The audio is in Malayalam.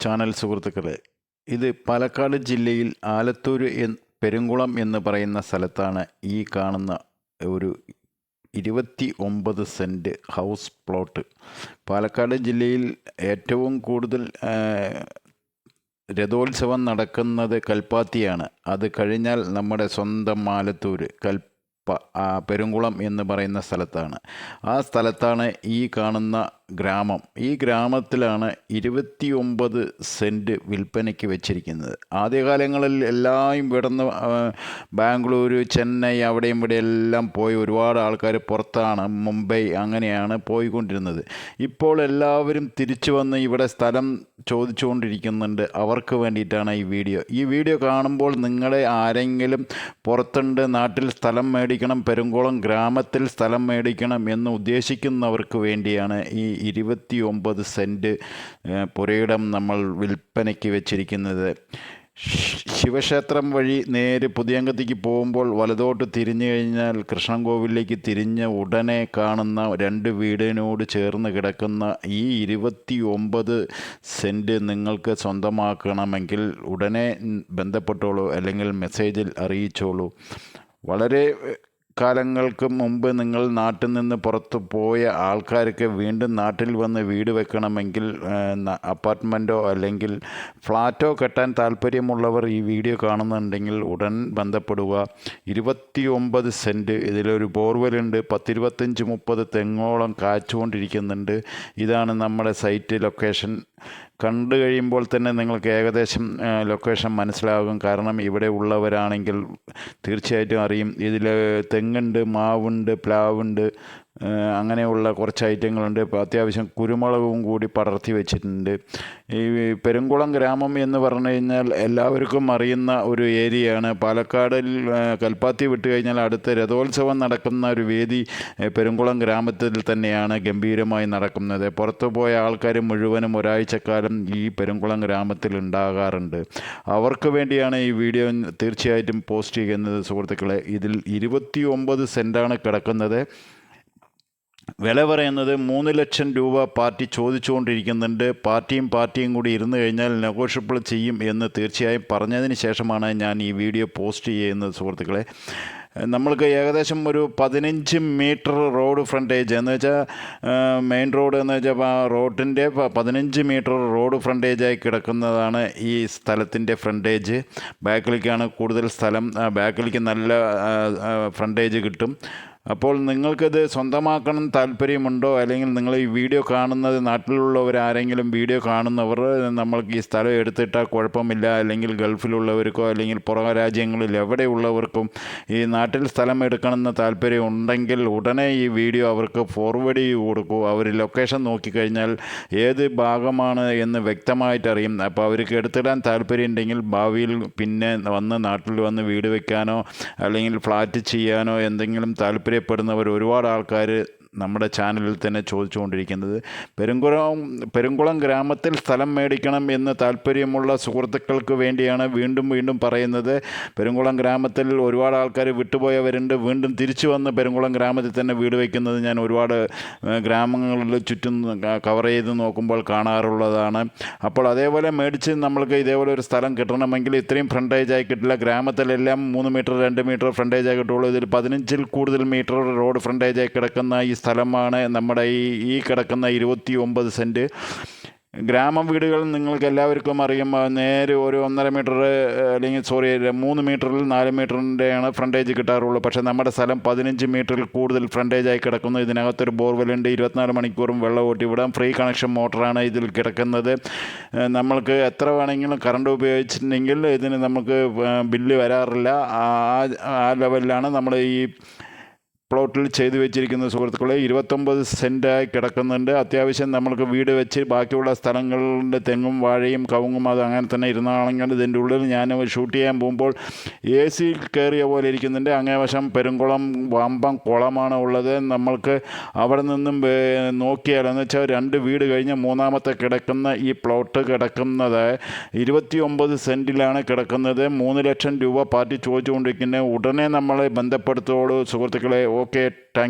ചാനൽ സുഹൃത്തുക്കളെ ഇത് പാലക്കാട് ജില്ലയിൽ ആലത്തൂർ പെരുങ്കുളം എന്ന് പറയുന്ന സ്ഥലത്താണ് ഈ കാണുന്ന ഒരു ഇരുപത്തി ഒമ്പത് സെന്റ് ഹൗസ് പ്ലോട്ട്. പാലക്കാട് ജില്ലയിൽ ഏറ്റവും കൂടുതൽ രഥോത്സവം നടക്കുന്നത് കൽപ്പാത്തിയാണ്. അത് കഴിഞ്ഞാൽ നമ്മുടെ സ്വന്തം ആലത്തൂർ കൽപ്പ പെരുങ്കുളം എന്ന് പറയുന്ന സ്ഥലത്താണ്. ആ സ്ഥലത്താണ് ഈ കാണുന്ന ഗ്രാമം. ഈ ഗ്രാമത്തിലാണ് ഇരുപത്തിയൊമ്പത് സെന്റ് വിൽപ്പനയ്ക്ക് വെച്ചിരിക്കുന്നത്. ആദ്യകാലങ്ങളിൽ എല്ലാം ഇവിടുന്ന് ബാംഗ്ലൂർ ചെന്നൈ അവിടെയും ഇവിടെ എല്ലാം പോയി ഒരുപാട് ആൾക്കാർ പുറത്താണ്. മുംബൈ അങ്ങനെയാണ് പോയിക്കൊണ്ടിരുന്നത്. ഇപ്പോൾ എല്ലാവരും തിരിച്ചു വന്ന് ഇവിടെ സ്ഥലം ചോദിച്ചുകൊണ്ടിരിക്കുന്നുണ്ട്. അവർക്ക് വേണ്ടിയിട്ടാണ് ഈ വീഡിയോ. ഈ വീഡിയോ കാണുമ്പോൾ നിങ്ങളെ ആരെങ്കിലും പുറത്തുണ്ട് നാട്ടിൽ സ്ഥലം മേടിക്കണം പെരുങ്കോളം ഗ്രാമത്തിൽ സ്ഥലം മേടിക്കണം എന്ന് ഉദ്ദേശിക്കുന്നവർക്ക് വേണ്ടിയാണ് ഈ ഇരുപത്തി ഒമ്പത് സെന്റ് പുരയിടം നമ്മൾ വിൽപ്പനയ്ക്ക് വെച്ചിരിക്കുന്നത്. ശിവക്ഷേത്രം വഴി നേരെ പുതിയങ്കത്തേക്ക് പോകുമ്പോൾ വലതോട്ട് തിരിഞ്ഞു കഴിഞ്ഞാൽ കൃഷ്ണൻകോവിലേക്ക് തിരിഞ്ഞ ഉടനെ കാണുന്ന രണ്ട് വീടിനോട് ചേർന്ന് കിടക്കുന്ന ഈ ഇരുപത്തി ഒമ്പത് സെന്റ് നിങ്ങൾക്ക് സ്വന്തമാക്കണമെങ്കിൽ ഉടനെ ബന്ധപ്പെട്ടോളൂ അല്ലെങ്കിൽ മെസ്സേജിൽ അറിയിച്ചോളൂ. വളരെ കാലങ്ങൾക്ക് മുമ്പ് നിങ്ങൾ നാട്ടിൽ നിന്ന് പുറത്ത് പോയ ആൾക്കാർക്ക് വീണ്ടും നാട്ടിൽ വന്ന് വീട് വെക്കണമെങ്കിൽ അപ്പാർട്ട്മെന്റോ അല്ലെങ്കിൽ ഫ്ലാറ്റോ കെട്ടാൻ താല്പര്യമുള്ളവർ ഈ വീഡിയോ കാണുന്നുണ്ടെങ്കിൽ ഉടൻ ബന്ധപ്പെടുക. ഇരുപത്തി ഒമ്പത് സെന്റ് ഇതിലൊരു ബോർവെലുണ്ട് പത്തിരുപത്തഞ്ച് മുപ്പത് തെങ്ങോളം കാച്ചുകൊണ്ടിരിക്കുന്നുണ്ട് ഇതാണ് നമ്മുടെ സൈറ്റ് ലൊക്കേഷൻ. കണ്ടു കഴിയുമ്പോൾ തന്നെ നിങ്ങൾക്ക് ഏകദേശം ലൊക്കേഷൻ മനസ്സിലാകും. കാരണം ഇവിടെ ഉള്ളവരാണെങ്കിൽ തീർച്ചയായിട്ടും അറിയും. ഇതിൽ തെങ്ങുണ്ട് മാവുണ്ട് പ്ലാവുണ്ട് അങ്ങനെയുള്ള കുറച്ച് ഐറ്റങ്ങളുണ്ട്. ഇപ്പോൾ അത്യാവശ്യം കുരുമുളകും കൂടി പടർത്തി വെച്ചിട്ടുണ്ട്. ഈ പെരുങ്കുളം ഗ്രാമം എന്ന് പറഞ്ഞു കഴിഞ്ഞാൽ എല്ലാവർക്കും അറിയുന്ന ഒരു ഏരിയയാണ്. പാലക്കാടിൽ കൽപ്പാത്തി വിട്ട് കഴിഞ്ഞാൽ അടുത്ത രഥോത്സവം നടക്കുന്ന ഒരു വേദി പെരുങ്കുളം ഗ്രാമത്തിൽ തന്നെയാണ് ഗംഭീരമായി നടക്കുന്നത്. പുറത്തു പോയ ആൾക്കാർ മുഴുവനും ഒരാഴ്ചക്കാലം ഈ പെരുങ്കുളം ഗ്രാമത്തിൽ ഉണ്ടാകാറുണ്ട്. അവർക്ക് വേണ്ടിയാണ് ഈ വീഡിയോ തീർച്ചയായിട്ടും പോസ്റ്റ് ചെയ്യുന്നത്. സുഹൃത്തുക്കളെ ഇതിൽ ഇരുപത്തി ഒമ്പത് സെന്റാണ് കിടക്കുന്നത്. വില പറയുന്നത് മൂന്ന് ലക്ഷം രൂപ പാർട്ടി ചോദിച്ചുകൊണ്ടിരിക്കുന്നുണ്ട്. പാർട്ടിയും പാർട്ടിയും കൂടി ഇരുന്ന് കഴിഞ്ഞാൽ നെഗോഷ്യബിൾ ചെയ്യും എന്ന് തീർച്ചയായും പറഞ്ഞതിന് ശേഷമാണ് ഞാൻ ഈ വീഡിയോ പോസ്റ്റ് ചെയ്യുന്നത് സുഹൃത്തുക്കളെ. നമ്മൾക്ക് ഏകദേശം ഒരു പതിനഞ്ച് മീറ്റർ റോഡ് ഫ്രണ്ടേജ് എന്ന് വെച്ചാൽ മെയിൻ റോഡ് എന്ന് വെച്ചാൽ റോഡിന്റെ പതിനഞ്ച് മീറ്റർ റോഡ് ഫ്രണ്ടേജായി കിടക്കുന്നതാണ് ഈ സ്ഥലത്തിന്റെ ഫ്രണ്ടേജ്. ബാക്കിലേക്കാണ് കൂടുതൽ സ്ഥലം. ബാക്കിലേക്ക് നല്ല ഫ്രണ്ടേജ് കിട്ടും. അപ്പോൾ നിങ്ങൾക്കിത് സ്വന്തമാക്കണം താല്പര്യമുണ്ടോ? അല്ലെങ്കിൽ നിങ്ങൾ ഈ വീഡിയോ കാണുന്നത് നാട്ടിലുള്ളവർ ആരെങ്കിലും വീഡിയോ കാണുന്നവർ നമ്മൾക്ക് ഈ സ്ഥലം എടുത്തിട്ടാൽ കുഴപ്പമില്ല. അല്ലെങ്കിൽ ഗൾഫിലുള്ളവർക്കോ അല്ലെങ്കിൽ പുറം രാജ്യങ്ങളിൽ എവിടെയുള്ളവർക്കും ഈ നാട്ടിൽ സ്ഥലം എടുക്കണമെന്ന് താല്പര്യം ഉണ്ടെങ്കിൽ ഉടനെ ഈ വീഡിയോ അവർക്ക് ഫോർവേഡ് ചെയ്ത് കൊടുക്കൂ. അവർ ലൊക്കേഷൻ നോക്കിക്കഴിഞ്ഞാൽ ഏത് ഭാഗമാണ് എന്ന് വ്യക്തമായിട്ട് അറിയും അപ്പോൾ അവർക്ക് എടുത്തിടാൻ താല്പര്യം ഉണ്ടെങ്കിൽ ഭാവിയിൽ പിന്നെ വന്ന് നാട്ടിൽ വന്ന് വീട് വെക്കാനോ അല്ലെങ്കിൽ ഫ്ലാറ്റ് ചെയ്യാനോ എന്തെങ്കിലും താല്പര്യപ്പെടുന്നവർ ഒരുപാട് ആൾക്കാർ നമ്മുടെ ചാനലിൽ തന്നെ ചോദിച്ചുകൊണ്ടിരിക്കുന്നത് പെരുങ്കുളം പെരുങ്കുളം ഗ്രാമത്തിൽ സ്ഥലം മേടിക്കണം എന്ന് താല്പര്യമുള്ള സുഹൃത്തുക്കൾക്ക് വേണ്ടിയാണ് വീണ്ടും വീണ്ടും പറയുന്നത്. പെരുങ്കുളം ഗ്രാമത്തിൽ ഒരുപാട് ആൾക്കാർ വിട്ടുപോയവരുണ്ട്. വീണ്ടും തിരിച്ചു വന്ന് പെരുങ്കുളം ഗ്രാമത്തിൽ തന്നെ വീട് വയ്ക്കുന്നത് ഞാൻ ഒരുപാട് ഗ്രാമങ്ങളിൽ ചുറ്റും കവർ ചെയ്ത് നോക്കുമ്പോൾ കാണാറുള്ളതാണ്. അപ്പോൾ അതേപോലെ മേടിച്ച് നമ്മൾക്ക് ഇതേപോലെ ഒരു സ്ഥലം കിട്ടണമെങ്കിൽ ഇത്രയും ഫ്രണ്ടേജ് ആയി കിട്ടില്ല. ഗ്രാമത്തിലെല്ലാം മൂന്ന് മീറ്റർ രണ്ട് മീറ്റർ ഫ്രണ്ടേജ് ആയി കിട്ടുള്ളൂ ഇതിൽ പതിനഞ്ചിൽ കൂടുതൽ മീറ്റർ റോഡ് ഫ്രണ്ടേജ് ആയി കിടക്കുന്ന ഈ സ്ഥലമാണ് നമ്മുടെ ഈ ഈ കിടക്കുന്ന ഇരുപത്തി ഒമ്പത് സെന്റ്. ഗ്രാമ വീടുകൾ നിങ്ങൾക്ക് എല്ലാവർക്കും അറിയാം. നേരെ ഒരു ഒന്നര മീറ്റർ അല്ലെങ്കിൽ സോറി മൂന്ന് മീറ്ററിൽ നാല് മീറ്ററിന്റെയാണ് ഫ്രണ്ടേജ് കിട്ടാറുള്ളൂ. പക്ഷേ നമ്മുടെ സ്ഥലം പതിനഞ്ച് മീറ്ററിൽ കൂടുതൽ ഫ്രണ്ടേജായി കിടക്കുന്നു. ഇതിനകത്തൊരു ബോർവെല്ലുണ്ട്. ഇരുപത്തിനാല് മണിക്കൂറും വെള്ളം ഓട്ടി വിടാം. ഫ്രീ കണക്ഷൻ മോട്ടറാണ് ഇതിൽ കിടക്കുന്നത്. നമ്മൾക്ക് എത്ര വേണമെങ്കിലും കറണ്ട് ഉപയോഗിച്ചിട്ടുണ്ടെങ്കിൽ ഇതിന് നമുക്ക് ബില്ല് വരാറില്ല. ആ ആ ലെവലിലാണ് നമ്മൾ ഈ പ്ലോട്ടിൽ ചെയ്തു വെച്ചിരിക്കുന്ന സുഹൃത്തുക്കളെ ഇരുപത്തൊമ്പത് സെന്റായി കിടക്കുന്നുണ്ട്. അത്യാവശ്യം നമ്മൾക്ക് വീട് വെച്ച് ബാക്കിയുള്ള സ്ഥലങ്ങളുടെ തെങ്ങും വാഴയും കവുങ്ങും അത് അങ്ങനെ തന്നെ ഇരുന്നാണെങ്കിൽ ഇതിന്റെ ഉള്ളിൽ ഞാൻ ഷൂട്ട് ചെയ്യാൻ പോകുമ്പോൾ എ സി കയറിയ പോലെ ഇരിക്കുന്നുണ്ട്. അങ്ങേവശം പെരുങ്കുളം വാമ്പം കുളമാണ് ഉള്ളത്. നമ്മൾക്ക് അവിടെ നിന്നും നോക്കിയാൽ എന്ന് വെച്ചാൽ രണ്ട് വീട് കഴിഞ്ഞ് മൂന്നാമത്തെ കിടക്കുന്ന ഈ പ്ലോട്ട് കിടക്കുന്നത് ഇരുപത്തി ഒമ്പത് സെന്റിലാണ് കിടക്കുന്നത്. മൂന്ന് ലക്ഷം രൂപ പാർട്ടി ചോദിച്ചുകൊണ്ടിരിക്കുന്നത് ഉടനെ നമ്മളെ ബന്ധപ്പെടുത്തോളൂ സുഹൃത്തുക്കളെ. okay thank